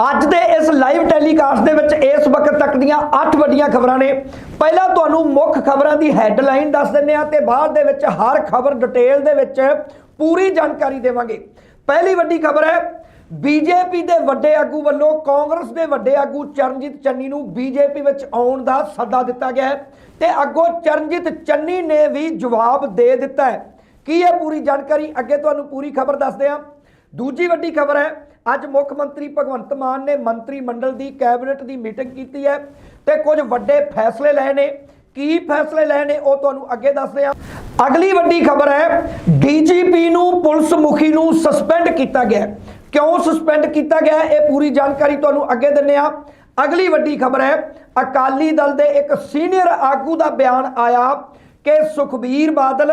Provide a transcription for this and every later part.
ਅੱਜ ਦੇ ਇਸ ਲਾਈਵ ਟੈਲੀਕਾਸਟ ਦੇ ਵਿੱਚ ਇਸ ਵਕਤ ਤੱਕ ਦੀਆਂ 8 ਵੱਡੀਆਂ ਖਬਰਾਂ ਨੇ। ਪਹਿਲਾਂ ਤੁਹਾਨੂੰ ਮੁੱਖ ਖਬਰਾਂ ਦੀ ਹੈਡਲਾਈਨ ਦੱਸ ਦਿੰਨੇ ਆ ਤੇ ਬਾਅਦ ਦੇ ਵਿੱਚ ਹਰ ਖਬਰ ਡਿਟੇਲ ਦੇ ਵਿੱਚ ਪੂਰੀ ਜਾਣਕਾਰੀ ਦੇਵਾਂਗੇ। ਪਹਿਲੀ ਵੱਡੀ ਖਬਰ ਹੈ ਬੀਜੇਪੀ ਦੇ ਵੱਡੇ ਆਗੂ ਵੱਲੋਂ ਕਾਂਗਰਸ ਦੇ ਵੱਡੇ ਆਗੂ ਚਰਨਜੀਤ ਚੰਨੀ ਨੂੰ ਬੀਜੇਪੀ ਵਿੱਚ ਆਉਣ ਦਾ ਸੱਦਾ ਦਿੱਤਾ ਗਿਆ ਹੈ ਤੇ ਅੱਗੋਂ ਚਰਨਜੀਤ ਚੰਨੀ ਨੇ ਵੀ ਜਵਾਬ ਦੇ ਦਿੱਤਾ ਹੈ। ਕੀ ਹੈ ਪੂਰੀ ਜਾਣਕਾਰੀ? ਅੱਗੇ ਤੁਹਾਨੂੰ ਪੂਰੀ ਖਬਰ ਦੱਸਦੇ ਹਾਂ। ਦੂਜੀ ਵੱਡੀ ਖਬਰ ਹੈ ਅੱਜ ਮੁੱਖ ਮੰਤਰੀ ਭਗਵੰਤ ਮਾਨ ਨੇ ਮੰਤਰੀ ਮੰਡਲ ਦੀ ਕੈਬਨਿਟ ਦੀ ਮੀਟਿੰਗ ਕੀਤੀ ਹੈ ਤੇ ਕੁਝ ਵੱਡੇ ਫੈਸਲੇ ਲਏ ਨੇ। ਕੀ ਫੈਸਲੇ ਲਏ ਨੇ ਉਹ ਤੁਹਾਨੂੰ ਅੱਗੇ ਦੱਸਦੇ ਹਾਂ। ਅਗਲੀ ਵੱਡੀ ਖਬਰ ਹੈ, ਡੀਜੀਪੀ ਨੂੰ ਪੁਲਿਸ ਮੁਖੀ ਨੂੰ ਸਸਪੈਂਡ ਕੀਤਾ ਗਿਆ ਕਿਉਂ ਸਸਪੈਂਡ ਕੀਤਾ ਗਿਆ ਇਹ ਪੂਰੀ ਜਾਣਕਾਰੀ ਤੁਹਾਨੂੰ ਅੱਗੇ ਦਿੰਨੇ ਆ ਅਗਲੀ ਵੱਡੀ ਖਬਰ ਹੈ, ਅਕਾਲੀ ਦਲ ਦੇ ਇੱਕ ਸੀਨੀਅਰ ਆਗੂ ਦਾ ਬਿਆਨ ਆਇਆ ਕਿ ਸੁਖਬੀਰ ਬਾਦਲ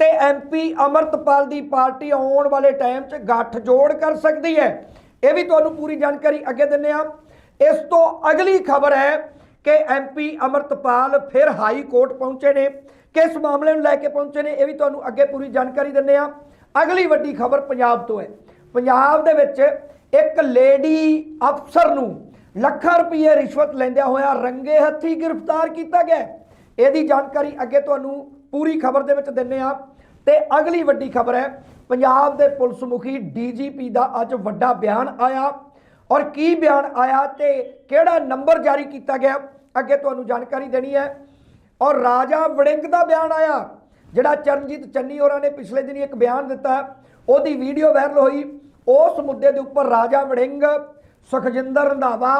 ਤੇ ਐਮਪੀ ਅਮਰਤਪਾਲ ਦੀ ਪਾਰਟੀ ਆਉਣ ਵਾਲੇ ਟਾਈਮ 'ਚ ਗੱਠ ਜੋੜ ਕਰ ਸਕਦੀ ਹੈ। ਇਹ ਵੀ ਤੁਹਾਨੂੰ ਪੂਰੀ ਜਾਣਕਾਰੀ ਅੱਗੇ ਦਿੰਨੇ ਆ ਇਸ ਤੋਂ ਅਗਲੀ ਖਬਰ ਹੈ ਕਿ ਐਮਪੀ ਅਮਰਤਪਾਲ ਫਿਰ ਹਾਈ ਕੋਰਟ ਪਹੁੰਚੇ ਨੇ। ਕਿਸ ਮਾਮਲੇ ਨੂੰ ਲੈ ਕੇ ਪਹੁੰਚੇ ਨੇ, ਇਹ ਵੀ ਤੁਹਾਨੂੰ ਅੱਗੇ ਪੂਰੀ ਜਾਣਕਾਰੀ ਦਿੰਨੇ ਆ ਅਗਲੀ ਵੱਡੀ ਖਬਰ ਪੰਜਾਬ ਤੋਂ ਹੈ। ਪੰਜਾਬ ਦੇ ਵਿੱਚ ਇੱਕ ਲੇਡੀ ਅਫਸਰ ਨੂੰ ਲੱਖਾਂ ਰੁਪਏ ਰਿਸ਼ਵਤ ਲੈਂਦਿਆਂ ਹੋਇਆ ਰੰਗੇ ਹੱਥੀ ਗ੍ਰਿਫਤਾਰ ਕੀਤਾ ਗਿਆ। ਇਹਦੀ ਜਾਣਕਾਰੀ ਅੱਗੇ ਤੁਹਾਨੂੰ ਪੂਰੀ ਖਬਰ ਦੇ ਵਿੱਚ ਦਿੰਨੇ ਆ। ਤੇ ਅਗਲੀ ਵੱਡੀ ਖਬਰ ਹੈ, ਪੰਜਾਬ ਦੇ ਪੁਲਿਸ ਮੁਖੀ ਡੀਜੀਪੀ ਦਾ ਅੱਜ ਵੱਡਾ ਬਿਆਨ ਆਇਆ। ਔਰ ਕੀ ਬਿਆਨ ਆਇਆ ਤੇ ਕਿਹੜਾ ਨੰਬਰ ਜਾਰੀ ਕੀਤਾ ਗਿਆ, ਅੱਗੇ ਤੁਹਾਨੂੰ ਜਾਣਕਾਰੀ ਦੇਣੀ ਹੈ। ਔਰ ਰਾਜਾ ਵੜਿੰਗ ਦਾ ਬਿਆਨ ਆਇਆ, ਜਿਹੜਾ ਚਰਨਜੀਤ ਚੰਨੀ ਹੋਰਾਂ ਨੇ ਪਿਛਲੇ ਦਿਨੀ ਇੱਕ ਬਿਆਨ ਦਿੱਤਾ। ਉਹਦੀ ਵੀਡੀਓ ਵਾਇਰਲ ਹੋਈ। ਉਸ ਮੁੱਦੇ ਦੇ ਉੱਪਰ ਰਾਜਾ ਵੜਿੰਗ, ਸੁਖਜਿੰਦਰ ਰੰਧਾਵਾ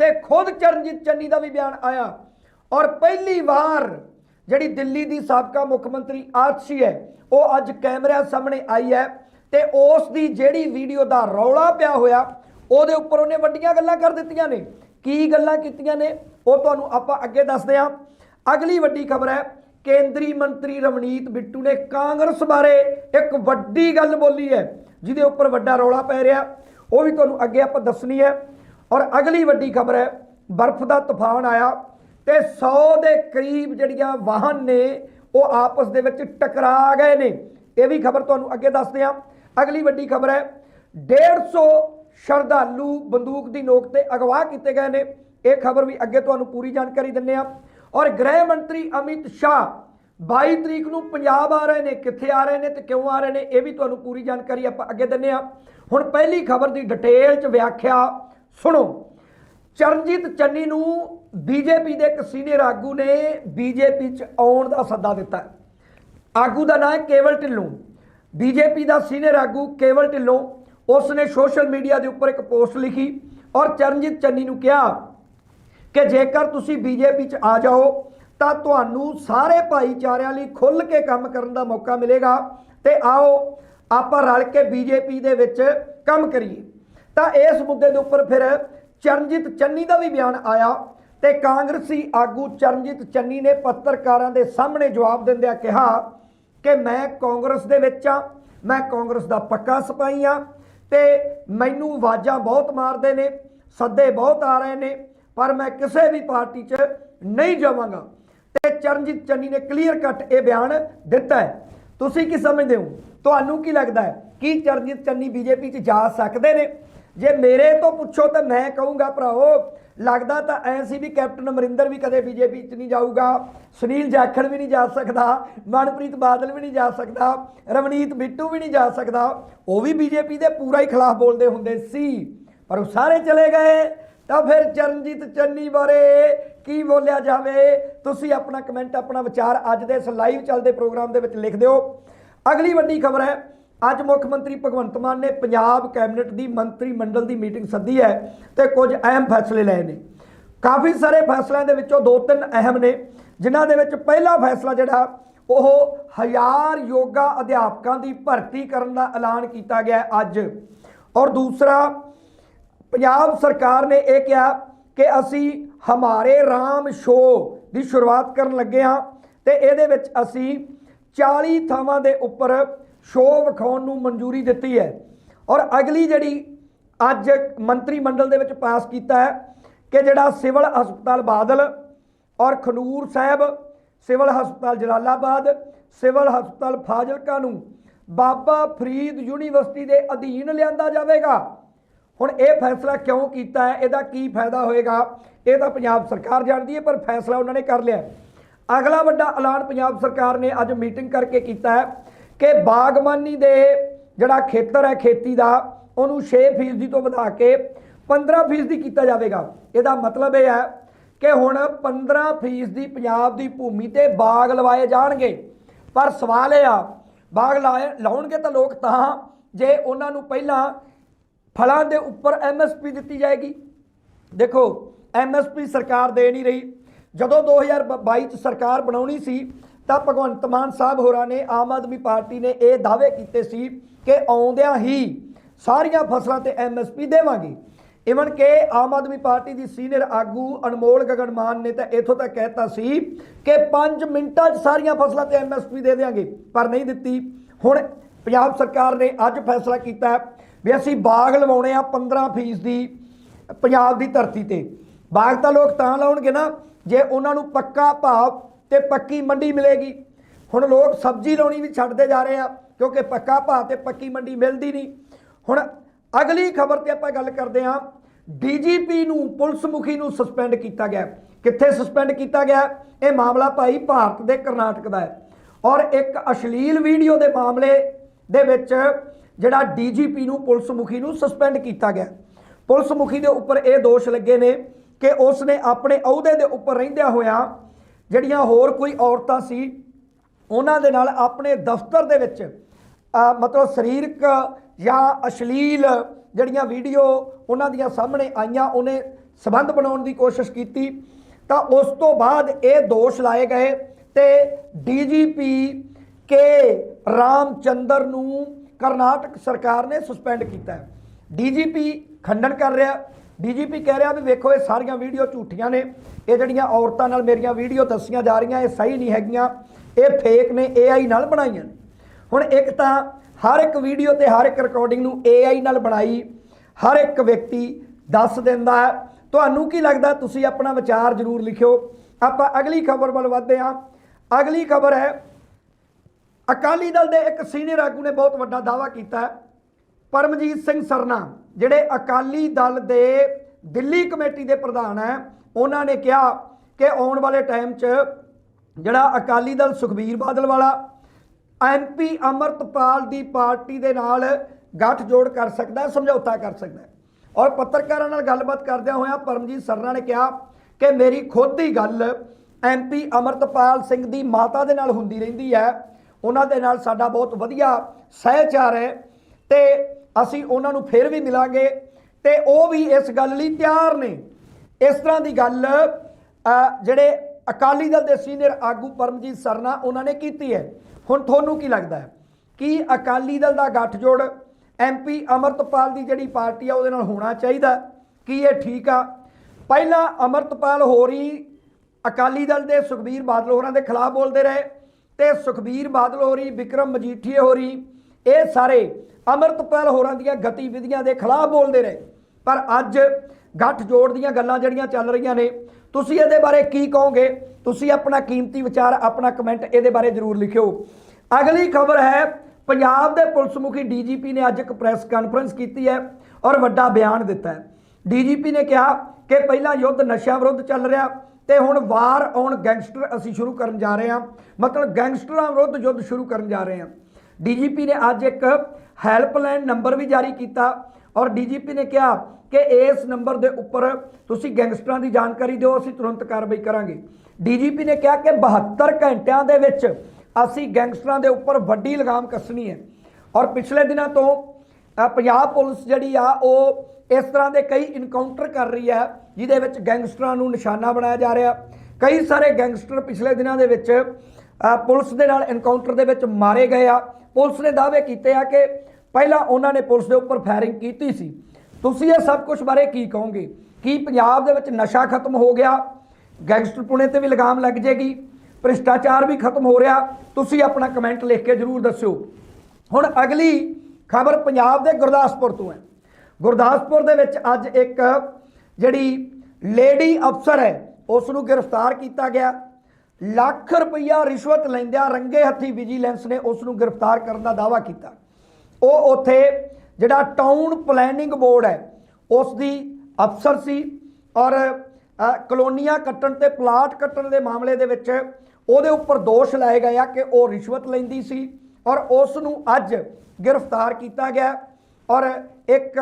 ਤੇ ਖੁਦ ਚਰਨਜੀਤ ਚੰਨੀ ਦਾ ਵੀ ਬਿਆਨ ਆਇਆ। ਔਰ ਪਹਿਲੀ ਵਾਰ ਜਿਹੜੀ ਦਿੱਲੀ ਦੀ ਸਾਬਕਾ ਮੁੱਖ ਮੰਤਰੀ ਆਰਸੀ ਹੈ, ਉਹ ਅੱਜ ਕੈਮਰਿਆਂ ਸਾਹਮਣੇ ਆਈ ਹੈ ਤੇ ਉਸ ਦੀ ਜਿਹੜੀ ਵੀਡੀਓ ਦਾ ਰੌਲਾ ਪਿਆ ਹੋਇਆ, ਉਹਦੇ ਉੱਪਰ ਉਹਨੇ ਵੱਡੀਆਂ ਗੱਲਾਂ ਕਰ ਦਿੱਤੀਆਂ ਨੇ। ਕੀ ਗੱਲਾਂ ਕੀਤੀਆਂ ਨੇ, ਉਹ ਤੁਹਾਨੂੰ ਆਪਾਂ ਅੱਗੇ ਦੱਸਦੇ ਹਾਂ। ਅਗਲੀ ਵੱਡੀ ਖਬਰ ਹੈ, ਕੇਂਦਰੀ ਮੰਤਰੀ ਰਵਨੀਤ ਬਿੱਟੂ ਨੇ ਕਾਂਗਰਸ ਬਾਰੇ ਇੱਕ ਵੱਡੀ ਗੱਲ ਬੋਲੀ ਹੈ, ਜਿਹਦੇ ਉੱਪਰ ਵੱਡਾ ਰੌਲਾ ਪੈ ਰਿਹਾ। ਉਹ ਵੀ ਤੁਹਾਨੂੰ ਅੱਗੇ ਆਪਾਂ ਦੱਸਣੀ ਹੈ। ਔਰ ਅਗਲੀ ਵੱਡੀ ਖਬਰ ਹੈ, ਬਰਫ਼ ਦਾ ਤੂਫਾਨ ਆਇਆ। ਤੇ 100 ਦੇ ਕਰੀਬ ਜਿਹੜੀਆਂ ਵਾਹਨ ਨੇ, ਉਹ ਆਪਸ ਦੇ ਵਿੱਚ ਟਕਰਾ ਗਏ ਨੇ। ਇਹ ਵੀ ਖਬਰ ਤੁਹਾਨੂੰ ਅੱਗੇ ਦੱਸਦੇ ਹਾਂ ਅਗਲੀ ਵੱਡੀ ਖਬਰ ਹੈ 150 ਸ਼ਰਧਾਲੂ ਬੰਦੂਕ ਦੀ ਨੋਕ ਤੇ ਅਗਵਾ ਕੀਤੇ ਗਏ ਨੇ। ਇਹ ਖਬਰ ਵੀ ਅੱਗੇ ਤੁਹਾਨੂੰ ਪੂਰੀ ਜਾਣਕਾਰੀ ਦਿੰਨੇ ਆ ਔਰ ਗ੍ਰਹਿ ਮੰਤਰੀ ਅਮਿਤ ਸ਼ਾਹ 22 ਤਰੀਕ ਨੂੰ ਪੰਜਾਬ ਆ ਰਹੇ ਨੇ। ਕਿੱਥੇ ਆ ਰਹੇ ਨੇ ਤੇ ਕਿਉਂ ਆ ਰਹੇ ਨੇ, ਇਹ ਵੀ ਤੁਹਾਨੂੰ ਪੂਰੀ ਜਾਣਕਾਰੀ ਆਪਾਂ ਅੱਗੇ ਦਿੰਨੇ ਆ ਹੁਣ ਪਹਿਲੀ ਖਬਰ ਦੀ ਡਿਟੇਲ ਚ ਵਿਆਖਿਆ ਸੁਣੋ। ਚਰਨਜੀਤ ਚੰਨੀ ਨੂੰ ਬੀਜੇਪੀ ਦੇ ਇੱਕ ਸੀਨੀਅਰ ਆਗੂ ਨੇ ਬੀਜੇਪੀ ਚ ਆਉਣ ਦਾ ਸੱਦਾ ਦਿੱਤਾ। ਆਗੂ ਦਾ ਨਾਮ ਹੈ ਕੇਵਲ ਢਿੱਲੋਂ। ਬੀਜੇਪੀ ਦਾ ਸੀਨੀਅਰ ਆਗੂ ਕੇਵਲ ਢਿੱਲੋਂ ਉਸ ਨੇ ਸੋਸ਼ਲ ਮੀਡੀਆ ਦੇ ਉੱਪਰ ਇੱਕ ਪੋਸਟ ਲਿਖੀ ਔਰ ਚਰਨਜੀਤ ਚੰਨੀ ਨੂੰ ਕਿਹਾ ਕਿ ਜੇਕਰ ਤੁਸੀਂ ਬੀਜੇਪੀ 'ਚ ਆ ਜਾਓ, ਤਾਂ ਤੁਹਾਨੂੰ ਸਾਰੇ ਭਾਈਚਾਰਿਆਂ ਲਈ ਖੁੱਲ੍ਹ ਕੇ ਕੰਮ ਕਰਨ ਦਾ ਮੌਕਾ ਮਿਲੇਗਾ ਤੇ ਆਓ, ਆਪਾਂ ਰਲ ਕੇ ਬੀਜੇਪੀ ਦੇ ਵਿੱਚ ਕੰਮ ਕਰੀਏ। ਤਾਂ ਇਸ ਮੁੱਦੇ ਦੇ ਉੱਪਰ ਫਿਰ ਚਰਨਜੀਤ ਚੰਨੀ ਦਾ ਵੀ ਬਿਆਨ ਆਇਆ ਤੇ ਕਾਂਗਰਸੀ ਆਗੂ ਚਰਨਜੀਤ ਚੰਨੀ ਨੇ ਪੱਤਰਕਾਰਾਂ ਦੇ ਸਾਹਮਣੇ ਜਵਾਬ ਦਿੰਦਿਆਂ ਕਿਹਾ ਕਿ ਮੈਂ ਕਾਂਗਰਸ ਦੇ ਵਿੱਚ ਆ ਮੈਂ ਕਾਂਗਰਸ ਦਾ ਪੱਕਾ ਸਿਪਾਹੀ ਆ ਤੇ ਮੈਨੂੰ ਆਵਾਜ਼ਾਂ ਬਹੁਤ ਮਾਰਦੇ ਨੇ, ਸੱਦੇ ਬਹੁਤ ਆ ਰਹੇ ਨੇ, ਪਰ ਮੈਂ ਕਿਸੇ ਵੀ ਪਾਰਟੀ 'ਚ ਨਹੀਂ ਜਾਵਾਂਗਾ। ਤੇ ਚਰਨਜੀਤ ਚੰਨੀ ਨੇ ਕਲੀਅਰ ਕੱਟ ਇਹ ਬਿਆਨ ਦਿੱਤਾ ਹੈ। ਤੁਸੀਂ ਕੀ ਸਮਝਦੇ ਹੋ? ਤੁਹਾਨੂੰ ਕੀ ਲੱਗਦਾ ਹੈ ਕੀ ਚਰਨਜੀਤ ਚੰਨੀ ਬੀਜੇਪੀ 'ਚ ਜਾ ਸਕਦੇ ਨੇ? ਜੇ ਮੇਰੇ ਤੋਂ ਪੁੱਛੋ ਤਾਂ ਮੈਂ ਕਹੂੰਗਾ ਭਰਾਓ, ਲੱਗਦਾ ਤਾਂ ਐ ਸੀ ਵੀ ਕੈਪਟਨ ਅਮਰਿੰਦਰ ਵੀ ਕਦੇ ਬੀਜੇਪੀ 'ਚ ਨਹੀਂ ਜਾਊਗਾ, ਸੁਨੀਲ ਜਾਖੜ ਵੀ ਨਹੀਂ ਜਾ ਸਕਦਾ, ਮਨਪ੍ਰੀਤ ਬਾਦਲ ਵੀ ਨਹੀਂ ਜਾ ਸਕਦਾ, ਰਵਨੀਤ ਬਿੱਟੂ ਵੀ ਨਹੀਂ ਜਾ ਸਕਦਾ, ਉਹ ਵੀ ਬੀਜੇਪੀ ਦੇ ਪੂਰਾ ਹੀ ਖਿਲਾਫ ਬੋਲਦੇ ਹੁੰਦੇ ਸੀ। ਪਰ ਉਹ ਸਾਰੇ ਚਲੇ ਗਏ, ਤਾਂ ਫਿਰ ਚਰਨਜੀਤ ਚੰਨੀ ਬਾਰੇ ਕੀ ਬੋਲਿਆ ਜਾਵੇ? ਤੁਸੀਂ ਆਪਣਾ ਕਮੈਂਟ ਆਪਣਾ ਵਿਚਾਰ ਅੱਜ ਦੇ ਇਸ ਲਾਈਵ ਚੱਲਦੇ ਪ੍ਰੋਗਰਾਮ ਦੇ ਵਿੱਚ ਲਿਖ ਦਿਓ। ਅਗਲੀ ਵੱਡੀ ਖਬਰ ਹੈ ਅੱਜ ਮੁੱਖ ਮੰਤਰੀ ਭਗਵੰਤ ਮਾਨ ਨੇ ਪੰਜਾਬ ਕੈਬਨਿਟ ਦੀ ਮੰਤਰੀ ਮੰਡਲ ਦੀ ਮੀਟਿੰਗ ਸੱਦੀ ਹੈ ਤੇ ਕੁਝ ਅਹਿਮ ਫੈਸਲੇ ਲਏ ਨੇ। ਕਾਫੀ ਸਾਰੇ ਫੈਸਲਿਆਂ ਦੇ ਵਿੱਚੋਂ ਦੋ ਤਿੰਨ ਅਹਿਮ ਨੇ, ਜਿਨ੍ਹਾਂ ਦੇ ਵਿੱਚ ਪਹਿਲਾ ਫੈਸਲਾ ਜਿਹੜਾ, ਉਹ ਹਜ਼ਾਰ ਯੋਗਾ ਅਧਿਆਪਕਾਂ ਦੀ ਭਰਤੀ ਕਰਨ ਦਾ ਐਲਾਨ ਕੀਤਾ ਗਿਆ ਅੱਜ। ਔਰ ਦੂਸਰਾ, ਪੰਜਾਬ ਸਰਕਾਰ ਨੇ ਇਹ ਕਿਹਾ ਕਿ ਅਸੀਂ ਹਮਾਰੇ ਰਾਮ ਸ਼ੋ ਦੀ ਸ਼ੁਰੂਆਤ ਕਰਨ ਲੱਗੇ ਹਾਂ ਤੇ ਇਹਦੇ ਵਿੱਚ ਅਸੀਂ 40 ਥਾਵਾਂ ਦੇ ਉੱਪਰ ਸ਼ੋਅ ਵਿਖਾਉਣ ਨੂੰ ਮਨਜ਼ੂਰੀ ਦਿੱਤੀ ਹੈ। ਔਰ ਅਗਲੀ ਜਿਹੜੀ ਅੱਜ ਮੰਤਰੀ ਮੰਡਲ ਦੇ ਵਿੱਚ ਪਾਸ ਕੀਤਾ ਹੈ, ਕਿ ਜਿਹੜਾ ਸਿਵਲ ਹਸਪਤਾਲ ਬਾਦਲ ਔਰ ਖਨੂਰ ਸਾਹਿਬ, ਸਿਵਲ ਹਸਪਤਾਲ ਜਲਾਲਾਬਾਦ, ਸਿਵਲ ਹਸਪਤਾਲ ਫਾਜ਼ਿਲਕਾ ਨੂੰ ਬਾਬਾ ਫਰੀਦ ਯੂਨੀਵਰਸਿਟੀ ਦੇ ਅਧੀਨ ਲਿਆਂਦਾ ਜਾਵੇਗਾ। ਹੁਣ ਇਹ ਫੈਸਲਾ ਕਿਉਂ ਕੀਤਾ ਹੈ? ਇਹਦਾ ਕੀ ਫਾਇਦਾ ਹੋਏਗਾ? ਇਹ ਤਾਂ ਪੰਜਾਬ ਸਰਕਾਰ ਜਾਣਦੀ ਹੈ, ਪਰ ਫੈਸਲਾ ਉਹਨਾਂ ਨੇ ਕਰ ਲਿਆ ਅਗਲਾ ਵੱਡਾ ਐਲਾਨ ਪੰਜਾਬ ਸਰਕਾਰ ਨੇ ਅੱਜ ਮੀਟਿੰਗ ਕਰਕੇ ਕੀਤਾ ਹੈ ਕਿ ਬਾਗਬਾਨੀ ਦੇ ਜਿਹੜਾ ਖੇਤਰ ਹੈ ਖੇਤੀ ਦਾ, ਉਹਨੂੰ 6% ਤੋਂ ਵਧਾ ਕੇ 15% ਕੀਤਾ ਜਾਵੇਗਾ। ਇਹਦਾ ਮਤਲਬ ਇਹ ਹੈ ਕਿ ਹੁਣ 15% ਪੰਜਾਬ ਦੀ ਭੂਮੀ ਤੇ ਬਾਗ ਲਵਾਏ ਜਾਣਗੇ। ਪਰ ਸਵਾਲ ਇਹ ਆ, ਬਾਗ ਲਾਏ, ਲਾਉਣਗੇ ਤਾਂ ਲੋਕ ਤਾਂ ਜੇ ਉਹਨਾਂ ਨੂੰ ਪਹਿਲਾਂ ਫਲਾਂ ਦੇ ਉੱਪਰ ਐਮਐਸਪੀ ਦਿੱਤੀ ਜਾਏਗੀ। ਦੇਖੋ ਐਮਐਸਪੀ ਸਰਕਾਰ ਦੇ ਨਹੀਂ ਰਹੀ। ਜਦੋਂ 2022 ਚ ਸਰਕਾਰ ਬਣਾਉਣੀ ਸੀ ਤਾਂ ਭਗਵੰਤ ਮਾਨ ਸਾਹਿਬ ਹੋਰਾਂ ਨੇ ਆਮ ਆਦਮੀ ਪਾਰਟੀ ਨੇ ਇਹ ਦਾਅਵੇ ਕੀਤੇ ਸੀ ਕਿ ਆਉਂਦਿਆਂ ਹੀ ਸਾਰੀਆਂ ਫਸਲਾਂ ਤੇ ਐਮਐਸਪੀ ਦੇਵਾਂਗੇ। ਇਵਨ ਕਿ ਆਮ ਆਦਮੀ ਪਾਰਟੀ ਦੀ ਸੀਨੀਅਰ ਆਗੂ ਅਨਮੋਲ ਗਗਨ ਮਾਨ ਨੇ ਤਾਂ ਇਥੋਂ ਤੱਕ ਕਹਿਤਾ ਸੀ ਕਿ 5 ਮਿੰਟਾਂ 'ਚ ਸਾਰੀਆਂ ਫਸਲਾਂ ਤੇ ਐਮਐਸਪੀ ਦੇ ਦੇਵਾਂਗੇ ਪਰ ਨਹੀਂ ਦਿੱਤੀ। ਹੁਣ ਪੰਜਾਬ ਸਰਕਾਰ ਨੇ ਅੱਜ ਫੈਸਲਾ ਕੀਤਾ ਵੀ ਅਸੀਂ ਬਾਗ ਲਵਾਉਣੇ ਆ 15% ਦੀ ਪੰਜਾਬ ਦੀ ਧਰਤੀ ਤੇ। ਬਾਗ ਤਾਂ ਲੋਕ ਤਾਂ ਲਾਉਣਗੇ ਨਾ, ਜੇ ਉਹਨਾਂ ਨੂੰ ਪੱਕਾ ਭਾਵ ਤੇ ਪੱਕੀ ਮੰਡੀ ਮਿਲੇਗੀ। ਹੁਣ ਲੋਕ ਸਬਜ਼ੀ ਲਾਉਣੀ ਵੀ ਛੱਡਦੇ ਜਾ ਰਹੇ ਆ, ਕਿਉਂਕਿ ਪੱਕਾ ਭਾਅ ਤੇ ਪੱਕੀ ਮੰਡੀ ਮਿਲਦੀ ਨਹੀਂ। ਹੁਣ ਅਗਲੀ ਖਬਰ ਤੇ ਆਪਾਂ ਗੱਲ ਕਰਦੇ ਹਾਂ। ਡੀਜੀਪੀ ਨੂੰ ਪੁਲਿਸ ਮੁਖੀ ਨੂੰ ਸਸਪੈਂਡ ਕੀਤਾ ਗਿਆ। ਕਿੱਥੇ ਸਸਪੈਂਡ ਕੀਤਾ ਗਿਆ? ਇਹ ਮਾਮਲਾ ਭਾਈ ਭਾਰਤ ਦੇ ਕਰਨਾਟਕ ਦਾ ਹੈ। ਔਰ ਇੱਕ ਅਸ਼ਲੀਲ ਵੀਡੀਓ ਦੇ ਮਾਮਲੇ ਦੇ ਵਿੱਚ ਜਿਹੜਾ ਡੀਜੀਪੀ ਨੂੰ ਪੁਲਿਸ ਮੁਖੀ ਨੂੰ ਸਸਪੈਂਡ ਕੀਤਾ ਗਿਆ। ਪੁਲਿਸ ਮੁਖੀ ਦੇ ਉੱਪਰ ਇਹ ਦੋਸ਼ ਲੱਗੇ ਨੇ ਕਿ ਉਸ ਨੇ ਆਪਣੇ ਅਹੁਦੇ ਦੇ ਉੱਪਰ ਰਹਿੰਦਿਆਂ ਹੋਇਆ ਜਿਹੜੀਆਂ ਹੋਰ ਕੋਈ ਔਰਤਾਂ ਸੀ, ਉਹਨਾਂ ਦੇ ਨਾਲ ਆਪਣੇ ਦਫ਼ਤਰ ਦੇ ਵਿੱਚ ਮਤਲਬ ਸਰੀਰਕ ਜਾਂ ਅਸ਼ਲੀਲ ਜਿਹੜੀਆਂ ਵੀਡੀਓ ਉਹਨਾਂ ਦੀਆਂ ਸਾਹਮਣੇ ਆਈਆਂ, ਉਹਨੇ ਸਬੰਧ ਬਣਾਉਣ ਦੀ ਕੋਸ਼ਿਸ਼ ਕੀਤੀ, ਤਾਂ ਉਸ ਤੋਂ ਬਾਅਦ ਇਹ ਦੋਸ਼ ਲਾਏ ਗਏ ਤੇ ਡੀਜੀਪੀ ਕੇ ਰਾਮਚੰਦਰ ਨੂੰ ਕਰਨਾਟਕ ਸਰਕਾਰ ਨੇ ਸਸਪੈਂਡ ਕੀਤਾ। ਹੈ ਡੀਜੀਪੀ ਖੰਡਨ ਕਰ ਰਿਹਾ। ਡੀਜੀਪੀ ਕਹਿ ਰਿਹਾ ਵੀ ਵੇਖੋ, ਇਹ ਸਾਰੀਆਂ ਵੀਡੀਓ ਝੂਠੀਆਂ ਨੇ। ਇਹ ਜਿਹੜੀਆਂ ਔਰਤਾਂ ਨਾਲ ਮੇਰੀਆਂ ਵੀਡੀਓ ਦੱਸੀਆਂ ਜਾ ਰਹੀਆਂ, ਇਹ ਸਹੀ ਨਹੀਂ ਹੈਗੀਆਂ। ਇਹ ਫੇਕ ਨੇ AI ਨਾਲ ਬਣਾਈਆਂ ਨੇ। ਹੁਣ ਇੱਕ ਤਾਂ ਹਰ ਇੱਕ ਵੀਡੀਓ ਤੇ ਹਰ ਇੱਕ ਰਿਕਾਰਡਿੰਗ ਨੂੰ AI ਨਾਲ ਬਣਾਈ, ਹਰ ਇੱਕ ਵਿਅਕਤੀ ਦੱਸ ਦਿੰਦਾ ਹੈ। ਤੁਹਾਨੂੰ ਕੀ ਲੱਗਦਾ, ਤੁਸੀਂ ਆਪਣਾ ਵਿਚਾਰ ਜ਼ਰੂਰ ਲਿਖਿਓ। ਆਪਾਂ ਅਗਲੀ ਖਬਰ ਵੱਲ ਵਧਦੇ ਹਾਂ। ਅਗਲੀ ਖਬਰ ਹੈ, ਅਕਾਲੀ ਦਲ ਦੇ ਇੱਕ ਸੀਨੀਅਰ ਆਗੂ ਨੇ ਬਹੁਤ ਵੱਡਾ ਦਾਅਵਾ ਕੀਤਾ ਹੈ। ਪਰਮਜੀਤ ਸਿੰਘ ਸਰਨਾ, ਜਿਹੜੇ ਅਕਾਲੀ ਦਲ ਦੇ ਦਿੱਲੀ ਕਮੇਟੀ ਦੇ ਪ੍ਰਧਾਨ ਹੈ, ਉਹਨਾਂ ਨੇ ਕਿਹਾ ਕਿ ਆਉਣ ਵਾਲੇ ਟਾਈਮ 'ਚ ਜਿਹੜਾ ਅਕਾਲੀ ਦਲ ਸੁਖਬੀਰ ਬਾਦਲ ਵਾਲਾ ਐਮਪੀ ਅਮਰਤਪਾਲ ਦੀ ਪਾਰਟੀ ਦੇ ਨਾਲ ਗੱਠ ਜੋੜ ਕਰ ਸਕਦਾ, ਸਮਝੌਤਾ ਕਰ ਸਕਦਾ ਔਰ ਪੱਤਰਕਾਰਾਂ ਨਾਲ ਗੱਲਬਾਤ ਕਰਦਿਆਂ ਹੋਇਆਂ ਪਰਮਜੀਤ ਸਰਨਾ ਨੇ ਕਿਹਾ ਕਿ ਮੇਰੀ ਖੁਦ ਦੀ ਗੱਲ ਐਮਪੀ ਅਮਰਤਪਾਲ ਸਿੰਘ ਦੀ ਮਾਤਾ ਦੇ ਨਾਲ ਹੁੰਦੀ ਰਹਿੰਦੀ ਹੈ। ਉਹਨਾਂ ਦੇ ਨਾਲ ਸਾਡਾ ਬਹੁਤ ਵਧੀਆ ਸਹਿਚਾਰ ਹੈ ਤੇ ਅਸੀਂ ਉਹਨਾਂ ਨੂੰ ਫਿਰ ਵੀ ਮਿਲਾਂਗੇ ਤੇ ਉਹ ਵੀ ਇਸ ਗੱਲ ਲਈ ਤਿਆਰ ਨੇ। ਇਸ ਤਰ੍ਹਾਂ ਦੀ ਗੱਲ ਜਿਹੜੇ ਅਕਾਲੀ ਦਲ ਦੇ ਸੀਨੀਅਰ ਆਗੂ ਪਰਮਜੀਤ ਸਰਨਾ ਉਹਨਾਂ ਨੇ ਕੀਤੀ ਹੈ। ਹੁਣ ਤੁਹਾਨੂੰ ਕੀ ਲੱਗਦਾ ਹੈ? ਕਿ ਅਕਾਲੀ ਦਲ ਦਾ ਗੱਠਜੋੜ ਐਮਪੀ ਅਮਰਤਪਾਲ ਦੀ ਜਿਹੜੀ ਪਾਰਟੀ ਆ ਉਹਦੇ ਨਾਲ ਹੋਣਾ ਚਾਹੀਦਾ? ਕੀ ਇਹ ਠੀਕ ਆ? ਪਹਿਲਾਂ ਅਮਰਤਪਾਲ ਹੋਰੀ ਅਕਾਲੀ ਦਲ ਦੇ ਸੁਖਬੀਰ ਬਾਦਲ ਹੋਰਾਂ ਦੇ ਖਿਲਾਫ ਬੋਲਦੇ ਰਹੇ ਤੇ ਸੁਖਬੀਰ ਬਾਦਲ ਹੋਰੀ, ਵਿਕਰਮ ਮਜੀਠੀਏ ਹੋਰੀ, ਇਹ ਸਾਰੇ ਅਮਰਤਪਾਲ ਹੋਰਾਂ ਦੀਆਂ ਗਤੀਵਿਧੀਆਂ ਦੇ ਖਿਲਾਫ ਬੋਲਦੇ ਰਹੇ ਪਰ ਅੱਜ ਗੱਠ ਜੋੜ ਦੀਆਂ ਗੱਲਾਂ ਜਿਹੜੀਆਂ ਚੱਲ ਰਹੀਆਂ ਨੇ, ਤੁਸੀਂ ਇਹਦੇ ਬਾਰੇ ਕੀ ਕਹੋਗੇ? ਤੁਸੀਂ ਆਪਣਾ ਕੀਮਤੀ ਵਿਚਾਰ, ਆਪਣਾ ਕਮੈਂਟ ਇਹਦੇ ਬਾਰੇ ਜ਼ਰੂਰ ਲਿਖਿਓ। ਅਗਲੀ ਖਬਰ ਹੈ, ਪੰਜਾਬ ਦੇ ਪੁਲਿਸ ਮੁਖੀ ਡੀਜੀਪੀ ਨੇ ਅੱਜ ਇੱਕ ਪ੍ਰੈਸ ਕਾਨਫਰੰਸ ਕੀਤੀ ਹੈ ਔਰ ਵੱਡਾ ਬਿਆਨ ਦਿੱਤਾ ਹੈ। ਡੀਜੀਪੀ ਨੇ ਕਿਹਾ ਕਿ ਪਹਿਲਾਂ ਯੁੱਧ ਨਸ਼ਿਆਂ ਵਿਰੁੱਧ ਚੱਲ ਰਿਹਾ ਤੇ ਹੁਣ ਵਾਰ ਔਨ ਗੈਂਗਸਟਰ ਅਸੀਂ ਸ਼ੁਰੂ ਕਰਨ ਜਾ ਰਹੇ ਹਾਂ। ਮਤਲਬ ਗੈਂਗਸਟਰਾਂ ਵਿਰੁੱਧ ਯੁੱਧ ਸ਼ੁਰੂ ਕਰਨ ਜਾ ਰਹੇ ਹਾਂ। ਡੀਜੀਪੀ ਨੇ ਅੱਜ ਇੱਕ ਹੈਲਪਲਾਈਨ ਨੰਬਰ ਵੀ ਜਾਰੀ ਕੀਤਾ ਔਰ ਡੀਜੀਪੀ ਨੇ ਕਿਹਾ ਕਿ ਇਸ ਨੰਬਰ ਦੇ ਉੱਪਰ ਤੁਸੀਂ ਗੈਂਗਸਟਰਾਂ ਦੀ ਜਾਣਕਾਰੀ ਦਿਓ, ਅਸੀਂ ਤੁਰੰਤ ਕਾਰਵਾਈ ਕਰਾਂਗੇ। ਡੀਜੀਪੀ ਨੇ ਕਿਹਾ ਕਿ 72 ਘੰਟਿਆਂ ਦੇ ਵਿੱਚ ਅਸੀਂ ਗੈਂਗਸਟਰਾਂ ਦੇ ਉੱਪਰ ਵੱਡੀ ਲਗਾਮ ਕੱਸਣੀ ਹੈ ਔਰ ਪਿਛਲੇ ਦਿਨਾਂ ਤੋਂ ਪੰਜਾਬ ਪੁਲਿਸ ਜਿਹੜੀ ਆ, ਉਹ ਇਸ ਤਰ੍ਹਾਂ ਦੇ ਕਈ ਇਨਕਾਊਂਟਰ ਕਰ ਰਹੀ ਹੈ, ਜਿਹਦੇ ਵਿੱਚ ਗੈਂਗਸਟਰਾਂ ਨੂੰ ਨਿਸ਼ਾਨਾ ਬਣਾਇਆ ਜਾ ਰਿਹਾ। ਕਈ ਸਾਰੇ ਗੈਂਗਸਟਰ ਪਿਛਲੇ ਦਿਨਾਂ ਦੇ ਵਿੱਚ ਪੁਲਿਸ ਦੇ ਨਾਲ ਇਨਕਾਊਂਟਰ ਦੇ ਵਿੱਚ ਮਾਰੇ ਗਏ ਆ ਪੁਲਿਸ ਨੇ ਦਾਅਵੇ ਕੀਤੇ ਆ ਕਿ ਪਹਿਲਾਂ ਉਹਨਾਂ ਨੇ ਪੁਲਿਸ ਦੇ ਉੱਪਰ ਫਾਇਰਿੰਗ ਕੀਤੀ ਸੀ। ਤੁਸੀਂ ਇਹ ਸਭ ਕੁਝ ਬਾਰੇ ਕੀ ਕਹੋਗੇ? ਕੀ ਪੰਜਾਬ ਦੇ ਵਿੱਚ ਨਸ਼ਾ ਖਤਮ ਹੋ ਗਿਆ? ਗੈਂਗਸਟਰ ਪੁਣੇ ਤੇ ਵੀ ਲਗਾਮ ਲੱਗ ਜੇਗੀ? ਭ੍ਰਿਸ਼ਟਾਚਾਰ ਵੀ ਖਤਮ ਹੋ ਰਿਹਾ? ਤੁਸੀਂ ਆਪਣਾ ਕਮੈਂਟ ਲਿਖ ਕੇ ਜਰੂਰ ਦੱਸਿਓ। ਹੁਣ ਅਗਲੀ ਖਬਰ ਪੰਜਾਬ ਦੇ ਗੁਰਦਾਸਪੁਰ ਤੋਂ ਹੈ। ਗੁਰਦਾਸਪੁਰ ਦੇ ਵਿੱਚ ਅੱਜ ਇੱਕ ਜਿਹੜੀ ਲੇਡੀ ਅਫਸਰ ਹੈ ਉਸ ਨੂੰ ਗ੍ਰਿਫਤਾਰ ਕੀਤਾ ਗਿਆ। ਲੱਖ ਰੁਪਈਆ ਰਿਸ਼ਵਤ ਲੈਂਦਿਆਂ ਰੰਗੇ ਹੱਥੀ ਵਿਜੀਲੈਂਸ ਨੇ ਉਸ ਨੂੰ ਗ੍ਰਿਫਤਾਰ ਕਰਨ ਦਾ ਦਾਅਵਾ ਕੀਤਾ। ਉਹ ਉੱਥੇ ਜਿਹੜਾ ਟਾਊਨ ਪਲੈਨਿੰਗ ਬੋਰਡ ਹੈ ਉਸ ਦੀ ਅਫਸਰ ਸੀ ਔਰ ਕਲੋਨੀਆਂ ਕੱਟਣ ਤੇ ਪਲਾਟ ਕੱਟਣ ਦੇ ਮਾਮਲੇ ਦੇ ਵਿੱਚ ਉਹਦੇ ਉੱਪਰ ਦੋਸ਼ ਲਾਏ ਗਏ ਆ ਕਿ ਉਹ ਰਿਸ਼ਵਤ ਲੈਂਦੀ ਸੀ ਔਰ ਉਸ ਨੂੰ ਅੱਜ ਗ੍ਰਿਫਤਾਰ ਕੀਤਾ ਗਿਆ ਔਰ ਇੱਕ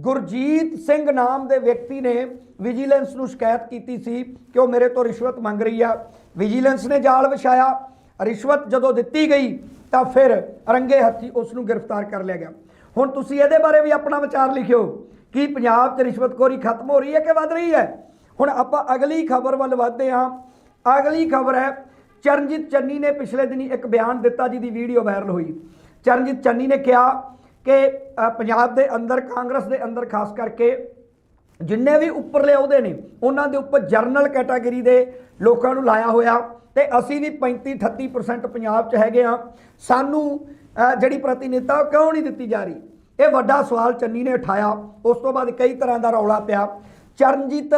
ਗੁਰਜੀਤ ਸਿੰਘ ਨਾਮ ਦੇ ਵਿਅਕਤੀ ਨੇ ਵਿਜੀਲੈਂਸ ਨੂੰ ਸ਼ਿਕਾਇਤ ਕੀਤੀ ਸੀ ਕਿ ਉਹ ਮੇਰੇ ਤੋਂ ਰਿਸ਼ਵਤ ਮੰਗ ਰਹੀ ਆ। ਵਿਜੀਲੈਂਸ ਨੇ ਜਾਲ ਵਿਛਾਇਆ। ਰਿਸ਼ਵਤ ਜਦੋਂ ਦਿੱਤੀ ਗਈ ਤਾਂ ਫਿਰ ਰੰਗੇ ਹੱਥੀ ਉਸ ਨੂੰ ਗ੍ਰਿਫਤਾਰ ਕਰ ਲਿਆ ਗਿਆ। ਹੁਣ ਤੁਸੀਂ ਇਹਦੇ ਬਾਰੇ ਵੀ ਆਪਣਾ ਵਿਚਾਰ ਲਿਖਿਓ। ਕਿ ਪੰਜਾਬ 'ਚ ਰਿਸ਼ਵਤਖੋਰੀ ਖਤਮ ਹੋ ਰਹੀ ਹੈ ਕਿ ਵੱਧ ਰਹੀ ਹੈ? ਹੁਣ ਆਪਾਂ ਅਗਲੀ ਖਬਰ ਵੱਲ ਵਧਦੇ ਹਾਂ। ਅਗਲੀ ਖਬਰ ਹੈ, ਚਰਨਜੀਤ ਚੰਨੀ ਨੇ ਪਿਛਲੇ ਦਿਨੀ ਇੱਕ ਬਿਆਨ ਦਿੱਤਾ ਜਿਹਦੀ ਵੀਡੀਓ ਵਾਇਰਲ ਹੋਈ। ਚਰਨਜੀਤ ਚੰਨੀ ਨੇ ਕਿਹਾ ਕਿ ਪੰਜਾਬ ਦੇ ਅੰਦਰ, ਕਾਂਗਰਸ ਦੇ ਅੰਦਰ ਖਾਸ ਕਰਕੇ ਜਿੰਨੇ ਵੀ ਉੱਪਰਲੇ ਅਹੁਦੇ ਨੇ, ਉਹਨਾਂ ਦੇ ਉੱਪਰ ਜਰਨਲ ਕੈਟਾਗਰੀ ਦੇ ਲੋਕਾਂ ਨੂੰ ਲਾਇਆ ਹੋਇਆ ਤੇ ਅਸੀਂ ਵੀ 35 38% ਪੰਜਾਬ 'ਚ ਹੈਗੇ ਆ ਸਾਨੂੰ ਜਿਹੜੀ ਪ੍ਰਤੀਨਿਧਤਾ ਉਹ ਕਿਉਂ ਨਹੀਂ ਦਿੱਤੀ ਜਾ ਰਹੀ? ਇਹ ਵੱਡਾ ਸਵਾਲ ਚੰਨੀ ਨੇ ਉਠਾਇਆ। ਉਸ ਤੋਂ ਬਾਅਦ ਕਈ ਤਰ੍ਹਾਂ ਦਾ ਰੌਲਾ ਪਿਆ। ਚਰਨਜੀਤ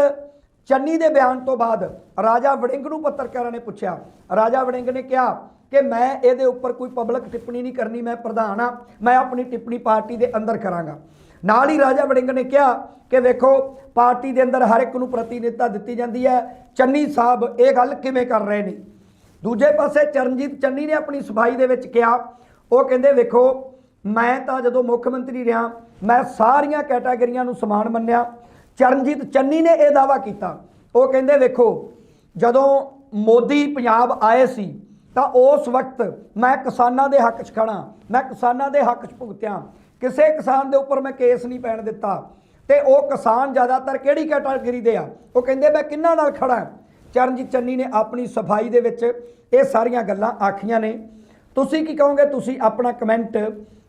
ਚੰਨੀ ਦੇ ਬਿਆਨ ਤੋਂ ਬਾਅਦ ਰਾਜਾ ਵੜਿੰਗ ਨੂੰ ਪੱਤਰਕਾਰਾਂ ਨੇ ਪੁੱਛਿਆ। ਰਾਜਾ ਵੜਿੰਗ ਨੇ ਕਿਹਾ ਕਿ ਮੈਂ ਇਹਦੇ ਉੱਪਰ ਕੋਈ ਪਬਲਿਕ ਟਿੱਪਣੀ ਨਹੀਂ ਕਰਨੀ, ਮੈਂ ਪ੍ਰਧਾਨ ਆ ਮੈਂ ਆਪਣੀ ਟਿੱਪਣੀ ਪਾਰਟੀ ਦੇ ਅੰਦਰ ਕਰਾਂਗਾ। ਨਾਲ ਹੀ ਰਾਜਾ ਵੜਿੰਗ ਨੇ ਕਿਹਾ ਕਿ ਵੇਖੋ, ਪਾਰਟੀ ਦੇ ਅੰਦਰ ਹਰ ਇੱਕ ਨੂੰ ਪ੍ਰਤੀਨਿਧਤਾ ਦਿੱਤੀ ਜਾਂਦੀ ਹੈ। ਚੰਨੀ ਸਾਹਿਬ, ਇਹ ਗੱਲ ਕਿਵੇਂ ਕਰ ਰਹੇ ਨੇ? ਦੂਜੇ ਪਾਸੇ ਚਰਨਜੀਤ ਚੰਨੀ ਨੇ ਆਪਣੀ ਸਫ਼ਾਈ ਦੇ ਵਿੱਚ ਕਿਹਾ, ਉਹ ਕਹਿੰਦੇ ਵੇਖੋ, ਮੈਂ ਤਾਂ ਜਦੋਂ ਮੁੱਖ ਮੰਤਰੀ ਰਿਹਾ, ਮੈਂ ਸਾਰੀਆਂ ਕੈਟਾਗਰੀਆਂ ਨੂੰ ਸਮਾਨ ਮੰਨਿਆ। ਚਰਨਜੀਤ ਚੰਨੀ ਨੇ ਇਹ ਦਾਵਾ ਕੀਤਾ। ਉਹ ਕਹਿੰਦੇ ਵੇਖੋ, ਜਦੋਂ ਮੋਦੀ ਪੰਜਾਬ ਆਏ ਸੀ ਤਾਂ ਉਸ ਵਕਤ ਮੈਂ ਕਿਸਾਨਾਂ ਦੇ ਹੱਕ 'ਚ ਖੜਾ ਮੈਂ ਕਿਸਾਨਾਂ ਦੇ ਹੱਕ 'ਚ ਭੁਗਤਿਆ। ਕਿਸੇ ਕਿਸਾਨ ਦੇ ਉੱਪਰ ਮੈਂ ਕੇਸ ਨਹੀਂ ਪੈਣ ਦਿੱਤਾ। ਤੇ ਉਹ ਕਿਸਾਨ ਜ਼ਿਆਦਾਤਰ ਕਿਹੜੀ ਕੈਟਾਗਰੀ ਦੇ ਆ? ਉਹ ਕਹਿੰਦੇ, ਮੈਂ ਕਿੰਨਾਂ ਨਾਲ ਖੜਾ ਚਰਨਜੀਤ ਚੰਨੀ ਨੇ ਆਪਣੀ ਸਫ਼ਾਈ ਦੇ ਵਿੱਚ ਇਹ ਸਾਰੀਆਂ ਗੱਲਾਂ ਆਖੀਆਂ ਨੇ। ਤੁਸੀਂ ਕੀ ਕਹੋਗੇ? ਤੁਸੀਂ ਆਪਣਾ ਕਮੈਂਟ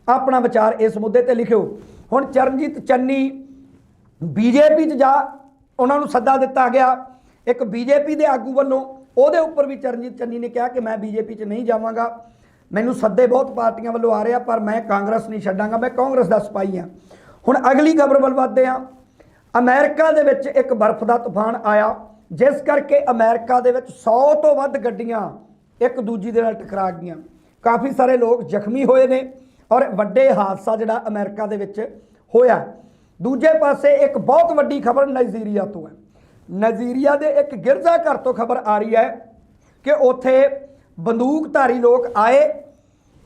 ਆਪਣਾ ਵਿਚਾਰ ਇਸ ਮੁੱਦੇ ਤੇ ਲਿਖਿਓ। ਹੁਣ ਚਰਨਜੀਤ ਚੰਨੀ ਬੀਜੇਪੀ 'ਚ ਜਾ ਉਹਨਾਂ ਨੂੰ ਸੱਦਾ ਦਿੱਤਾ ਗਿਆ। ਇੱਕ ਬੀਜੇਪੀ ਦੇ ਆਗੂ ਵੱਲੋਂ ਉਹਦੇ ਉੱਪਰ ਵੀ ਚਰਨਜੀਤ ਚੰਨੀ ਨੇ ਕਿਹਾ ਕਿ ਮੈਂ ਬੀਜੇਪੀ 'ਚ ਨਹੀਂ ਜਾਵਾਂਗਾ। ਮੈਨੂੰ ਸੱਦੇ ਬਹੁਤ ਪਾਰਟੀਆਂ ਵੱਲੋਂ ਆ ਰਹੇ ਆ ਪਰ ਮੈਂ ਕਾਂਗਰਸ ਨਹੀਂ ਛੱਡਾਂਗਾ, ਮੈਂ ਕਾਂਗਰਸ ਦਾ ਸਿਪਾਹੀ ਹਾਂ। ਹੁਣ ਅਗਲੀ ਖਬਰ ਵੱਲ ਵਧਦੇ ਹਾਂ। ਅਮਰੀਕਾ ਦੇ ਵਿੱਚ ਇੱਕ ਬਰਫ਼ ਦਾ ਤੂਫਾਨ ਆਇਆ, ਜਿਸ ਕਰਕੇ ਅਮਰੀਕਾ ਦੇ ਵਿੱਚ 100 ਤੋਂ ਵੱਧ ਗੱਡੀਆਂ ਇੱਕ ਦੂਜੀ ਦੇ ਨਾਲ ਟਕਰਾ ਗਈਆਂ। ਕਾਫੀ ਸਾਰੇ ਲੋਕ ਜ਼ਖਮੀ ਹੋਏ ਨੇ ਔਰ ਵੱਡੇ ਹਾਦਸਾ ਜਿਹੜਾ ਅਮਰੀਕਾ ਦੇ ਵਿੱਚ ਹੋਇਆ। ਦੂਜੇ ਪਾਸੇ ਇੱਕ ਬਹੁਤ ਵੱਡੀ ਖਬਰ ਨਾਈਜੀਰੀਆ ਤੋਂ ਹੈ। ਨਜ਼ੀਰੀਆ ਦੇ ਇੱਕ ਗਿਰਜਾ ਘਰ ਤੋਂ ਖਬਰ ਆ ਰਹੀ ਹੈ ਕਿ ਉੱਥੇ ਬੰਦੂਕਧਾਰੀ ਲੋਕ ਆਏ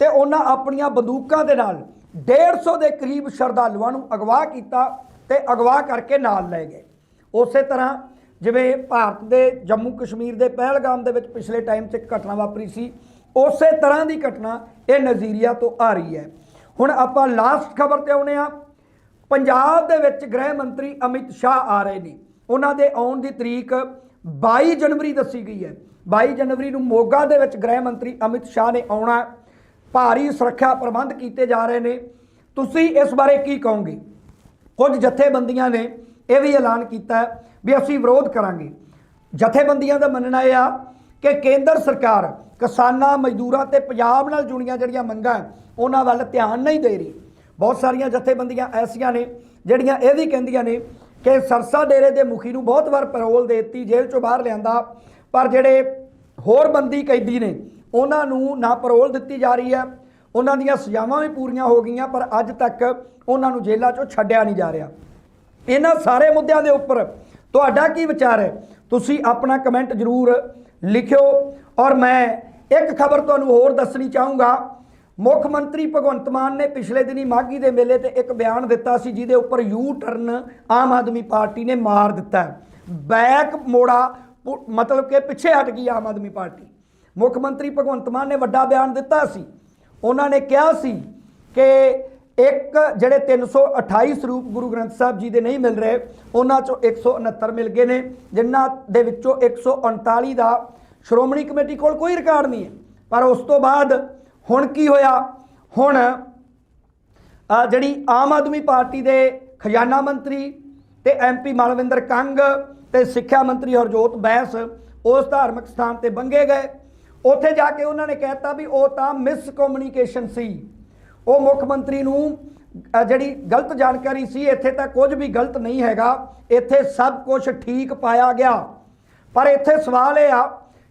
ਤੇ ਉਹਨਾਂ ਆਪਣੀਆਂ ਬੰਦੂਕਾਂ ਦੇ ਨਾਲ 150 ਦੇ ਕਰੀਬ ਸ਼ਰਧਾਲੂਆਂ ਨੂੰ ਅਗਵਾ ਕੀਤਾ ਤੇ ਅਗਵਾ ਕਰਕੇ ਨਾਲ ਲੈ ਗਏ। ਉਸੇ ਤਰ੍ਹਾਂ ਜਿਵੇਂ ਭਾਰਤ ਦੇ ਜੰਮੂ ਕਸ਼ਮੀਰ ਦੇ ਪਹਿਲਗਾਮ ਦੇ ਵਿੱਚ ਪਿਛਲੇ ਟਾਈਮ 'ਚ ਇੱਕ ਘਟਨਾ ਵਾਪਰੀ ਸੀ, ਉਸੇ ਤਰ੍ਹਾਂ ਦੀ ਘਟਨਾ ਇਹ ਨਜ਼ੀਰੀਆ ਤੋਂ ਆ ਰਹੀ ਹੈ। ਹੁਣ ਆਪਾਂ ਲਾਸਟ ਖਬਰ ਤੇ ਆਉਨੇ ਆ ਪੰਜਾਬ ਦੇ ਵਿੱਚ ਗ੍ਰਹਿ ਮੰਤਰੀ ਅਮਿਤ ਸ਼ਾਹ ਆ ਰਹੇ ਨੇ। ਉਹਨਾਂ ਦੇ ਆਉਣ ਦੀ ਤਰੀਕ 22 ਜਨਵਰੀ ਦੱਸੀ ਗਈ ਹੈ। 22 ਜਨਵਰੀ ਨੂੰ ਮੋਗਾ ਦੇ ਵਿੱਚ ਗ੍ਰਹਿ ਮੰਤਰੀ ਅਮਿਤ ਸ਼ਾਹ ਨੇ ਆਉਣਾ ਭਾਰੀ ਸੁਰੱਖਿਆ ਪ੍ਰਬੰਧ ਕੀਤੇ ਜਾ ਰਹੇ ਨੇ। ਤੁਸੀਂ ਇਸ ਬਾਰੇ ਕੀ ਕਹੋਗੇ? ਕੁਝ ਜਥੇਬੰਦੀਆਂ ਨੇ ਇਹ ਵੀ ਐਲਾਨ ਕੀਤਾ ਵੀ ਅਸੀਂ ਵਿਰੋਧ ਕਰਾਂਗੇ। ਜਥੇਬੰਦੀਆਂ ਦਾ ਮੰਨਣਾ ਇਹ ਆ ਕਿ ਕੇਂਦਰ ਸਰਕਾਰ ਕਿਸਾਨਾਂ, ਮਜ਼ਦੂਰਾਂ ਤੇ ਪੰਜਾਬ ਨਾਲ ਜੁੜੀਆਂ ਜਿਹੜੀਆਂ ਮੰਗਾਂ ਉਹਨਾਂ ਵੱਲ ਧਿਆਨ ਨਹੀਂ ਦੇ ਰਹੀ। ਬਹੁਤ ਸਾਰੀਆਂ ਜਥੇਬੰਦੀਆਂ ਐਸੀਆਂ ਨੇ ਜਿਹੜੀਆਂ ਇਹ ਵੀ ਕਹਿੰਦੀਆਂ ਨੇ ਕਿ ਸਰਸਾ ਡੇਰੇ ਦੇ ਮੁਖੀ ਨੂੰ ਬਹੁਤ ਵਾਰ ਪੈਰੋਲ ਦੇ ਦਿੱਤੀ, ਜੇਲ੍ਹ ਚੋਂ ਬਾਹਰ ਲਿਆਂਦਾ। ਪਰ ਜਿਹੜੇ ਹੋਰ ਬੰਦੀ ਕੈਦੀ ਨੇ, ਉਹਨਾਂ ਨੂੰ ਨਾ ਪੈਰੋਲ ਦਿੱਤੀ ਜਾ ਰਹੀ ਹੈ। ਉਹਨਾਂ ਦੀਆਂ ਸਜ਼ਾਵਾਂ ਵੀ ਪੂਰੀਆਂ ਹੋ ਗਈਆਂ, ਪਰ ਅੱਜ ਤੱਕ ਉਹਨਾਂ ਨੂੰ ਜੇਲ੍ਹਾਂ ਚੋਂ ਛੱਡਿਆ ਨਹੀਂ ਜਾ ਰਿਹਾ। ਇਹਨਾਂ ਸਾਰੇ ਮੁੱਦਿਆਂ ਦੇ ਉੱਪਰ ਤੁਹਾਡਾ ਕੀ ਵਿਚਾਰ ਹੈ? ਤੁਸੀਂ ਆਪਣਾ ਕਮੈਂਟ ਜ਼ਰੂਰ ਲਿਖਿਓ। ਔਰ ਮੈਂ ਇੱਕ ਖਬਰ ਤੁਹਾਨੂੰ ਹੋਰ ਦੱਸਣੀ ਚਾਹੂੰਗਾ। ਮੁੱਖ ਮੰਤਰੀ ਭਗਵੰਤ ਮਾਨ ਨੇ ਪਿਛਲੇ ਦਿਨੀ ਮਾਘੀ ਦੇ ਮੇਲੇ ਤੇ ਇੱਕ ਬਿਆਨ ਦਿੱਤਾ ਸੀ, ਜਿਹਦੇ ਉੱਪਰ U turn Aam Aadmi party ਨੇ ਮਾਰ ਦਿੱਤਾ ਬੈਕ ਮੋੜਾ ਪੁ- ਮਤਲਬ ਕਿ ਪਿੱਛੇ ਹਟ ਗਈ ਆਮ ਆਦਮੀ ਪਾਰਟੀ। ਮੁੱਖ ਮੰਤਰੀ ਭਗਵੰਤ ਮਾਨ ਨੇ ਵੱਡਾ ਬਿਆਨ ਦਿੱਤਾ ਸੀ। ਉਹਨਾਂ ਨੇ ਕਿਹਾ ਸੀ ਕਿ ਇੱਕ ਜਿਹੜੇ 328 ਸਰੂਪ ਗੁਰੂ ਗ੍ਰੰਥ ਸਾਹਿਬ ਜੀ ਦੇ ਨਹੀਂ ਮਿਲ ਰਹੇ, ਉਹਨਾਂ ਚੋਂ 169 ਮਿਲ ਗਏ ਨੇ, ਜਿਨ੍ਹਾਂ ਦੇ ਵਿੱਚੋਂ 139 ਦਾ ਸ਼੍ਰੋਮਣੀ ਕਮੇਟੀ ਕੋਲ ਕੋਈ ਰਿਕਾਰਡ ਨਹੀਂ ਹੈ। ਪਰ ਉਸ ਤੋਂ ਬਾਅਦ ਹੁਣ ਕੀ ਹੋਇਆ? ਹੁਣ ਜਿਹੜੀ ਆਮ ਆਦਮੀ ਪਾਰਟੀ ਦੇ ਖਜ਼ਾਨਾ ਮੰਤਰੀ ਤੇ ਐਮਪੀ ਮਾਲਵਿੰਦਰ ਕੰਗ ਤੇ ਸਿੱਖਿਆ ਮੰਤਰੀ ਹਰਜੋਤ ਬੈਂਸ ਉਸ ਧਾਰਮਿਕ ਸਥਾਨ ਤੇ ਬੰਗੇ ਗਏ। ਉੱਥੇ ਜਾ ਕੇ ਉਹਨਾਂ ਨੇ ਕਹਿਤਾ ਵੀ ਉਹ ਤਾਂ ਮਿਸ ਕਮਿਊਨੀਕੇਸ਼ਨ ਸੀ। ਉਹ ਮੁੱਖ ਮੰਤਰੀ ਨੂੰ ਜਿਹੜੀ ਗਲਤ ਜਾਣਕਾਰੀ ਸੀ, ਇੱਥੇ ਤਾਂ ਕੁਝ ਵੀ ਗਲਤ ਨਹੀਂ ਹੈਗਾ। ਇੱਥੇ ਸਭ ਕੁਝ ਠੀਕ ਪਾਇਆ ਗਿਆ। ਪਰ ਇੱਥੇ ਸਵਾਲ ਇਹ ਆ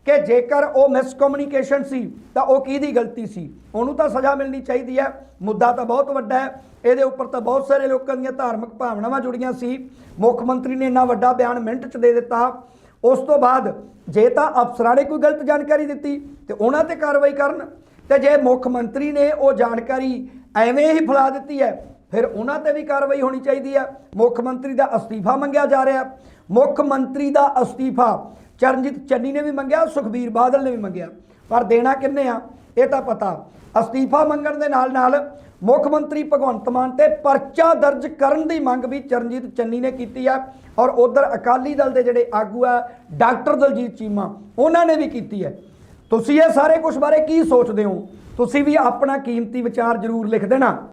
ਕਿ ਜੇਕਰ ਉਹ ਮਿਸਕਮਿਊਨੀਕੇਸ਼ਨ ਸੀ, ਤਾਂ ਉਹ ਕਿਹਦੀ ਗਲਤੀ ਸੀ? ਉਹਨੂੰ ਤਾਂ ਸਜ਼ਾ ਮਿਲਣੀ ਚਾਹੀਦੀ ਹੈ। ਮੁੱਦਾ ਤਾਂ ਬਹੁਤ ਵੱਡਾ ਹੈ। ਇਹਦੇ ਉੱਪਰ ਤਾਂ ਬਹੁਤ ਸਾਰੇ ਲੋਕਾਂ ਦੀਆਂ ਧਾਰਮਿਕ ਭਾਵਨਾਵਾਂ ਜੁੜੀਆਂ ਸੀ। ਮੁੱਖ ਮੰਤਰੀ ਨੇ ਇੰਨਾ ਵੱਡਾ ਬਿਆਨ ਮਿੰਟ 'ਚ ਦੇ ਦਿੱਤਾ। ਉਸ ਤੋਂ ਬਾਅਦ ਜੇ ਤਾਂ ਅਫਸਰਾਂ ਨੇ ਕੋਈ ਗਲਤ ਜਾਣਕਾਰੀ ਦਿੱਤੀ, ਤੇ ਉਹਨਾਂ ਤੇ ਕਾਰਵਾਈ ਕਰਨ। ਤੇ ਜੇ ਮੁੱਖ ਮੰਤਰੀ ਨੇ ਉਹ ਜਾਣਕਾਰੀ ਐਵੇਂ ਹੀ ਫੈਲਾ ਦਿੱਤੀ ਹੈ, ਫਿਰ ਉਹਨਾਂ ਤੇ ਵੀ ਕਾਰਵਾਈ ਹੋਣੀ ਚਾਹੀਦੀ ਹੈ। ਮੁੱਖ ਮੰਤਰੀ ਦਾ ਅਸਤੀਫਾ ਮੰਗਿਆ ਜਾ ਰਿਹਾ। ਮੁੱਖ ਮੰਤਰੀ ਦਾ ਅਸਤੀਫਾ ਚਰਨਜੀਤ ਚੰਨੀ ਨੇ ਵੀ ਮੰਗਿਆ, ਸੁਖਬੀਰ ਬਾਦਲ ਨੇ ਵੀ ਮੰਗਿਆ। ਪਰ ਦੇਣਾ ਕਿੰਨੇ ਆ, ਇਹ ਤਾਂ ਪਤਾ। ਅਸਤੀਫਾ ਮੰਗਣ ਦੇ ਨਾਲ ਨਾਲ ਮੁੱਖ ਮੰਤਰੀ ਭਗਵੰਤ ਮਾਨ ਤੇ ਪਰਚਾ ਦਰਜ ਕਰਨ ਦੀ ਮੰਗ ਵੀ ਚਰਨਜੀਤ ਚੰਨੀ ਨੇ ਕੀਤੀ ਆ ਔਰ ਉਧਰ ਅਕਾਲੀ ਦਲ ਦੇ ਜਿਹੜੇ ਆਗੂ ਆ, ਡਾਕਟਰ ਦਲਜੀਤ ਚੀਮਾ, ਉਹਨਾਂ ਨੇ ਵੀ ਕੀਤੀ ਹੈ। ਤੁਸੀਂ ਇਹ ਸਾਰੇ ਕੁਝ ਬਾਰੇ ਕੀ ਸੋਚਦੇ ਹੋ? ਤੁਸੀਂ ਵੀ ਆਪਣਾ ਕੀਮਤੀ ਵਿਚਾਰ ਜ਼ਰੂਰ ਲਿਖ ਦੇਣਾ।